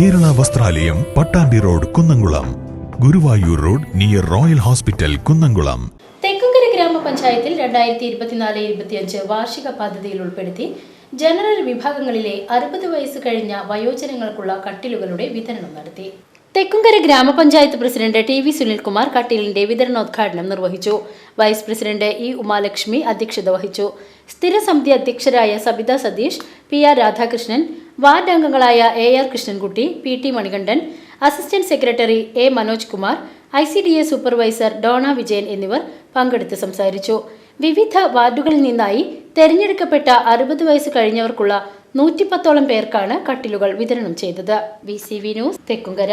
Kripalayam Pattambi road Kunnamkulam. Guruvayur road near royal hospital Kunnamkulam. Thekkumkara ഗ്രാമപഞ്ചായത്തിൽ രണ്ടായിരത്തി ഇരുപത്തിനാല് ഇരുപത്തിയഞ്ച് വാർഷിക പദ്ധതിയിൽ ഉൾപ്പെടുത്തി ജനറൽ വിഭാഗങ്ങളിലെ അറുപത് വയസ്സ് കഴിഞ്ഞ വയോജനങ്ങൾക്കുള്ള കട്ടിലുകളുടെ വിതരണം നടത്തി. തെക്കുംകര ഗ്രാമപഞ്ചായത്ത് പ്രസിഡന്റ് ടി വി സുനിൽകുമാർ കട്ടിലിന്റെ വിതരണോദ്ഘാടനം നിർവഹിച്ചു. വൈസ് പ്രസിഡന്റ് ഇ ഉമാലക്ഷ്മി അധ്യക്ഷത വഹിച്ചു. സ്ഥിരസമിതി അധ്യക്ഷരായ Sabitha Satheesh P R Radhakrishnan ward അംഗങ്ങളായ A R Krishnankutty P T Manikandan assistant secretary A Manoj Kumar I C D A supervisor Dona Vijayan എന്നിവർ പങ്കെടുത്ത് സംസാരിച്ചു. വിവിധ വാർഡുകളിൽ നിന്നായി തെരഞ്ഞെടുക്കപ്പെട്ട അറുപത് വയസ്സ് കഴിഞ്ഞവർക്കുള്ള നൂറ്റിപ്പത്തോളം പേർക്കാണ് കട്ടിലുകൾ വിതരണം ചെയ്തത്. V C V news Thekkumkara.